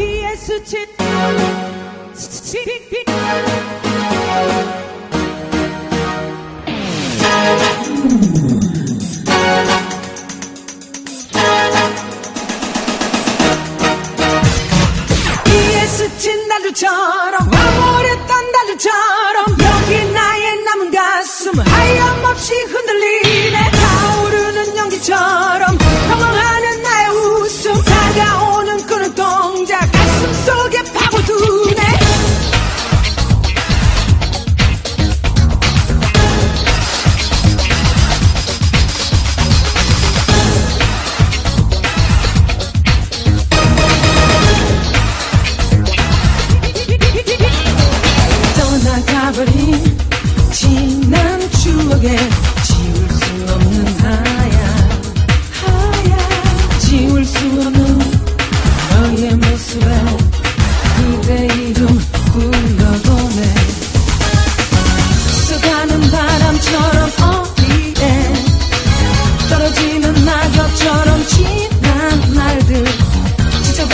예수 치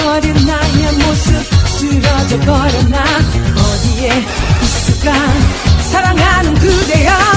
버린 나의 모습 쓰러져 버렸나 어디에 있을까? 사랑하는 그대여.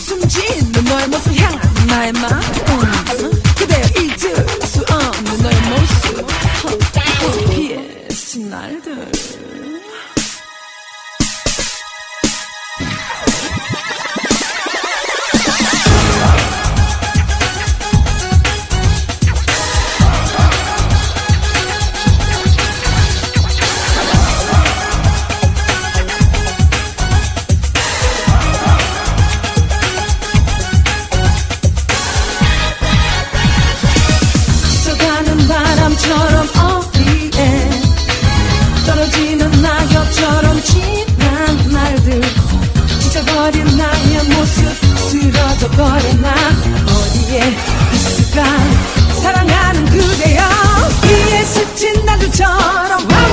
숨진 너의 모습 향한 나의 맘 음, 그대여 잊을 수 없는 너의 모습. 어, 피해 날들. 사랑하는 그대여. 이에 스친 난조처럼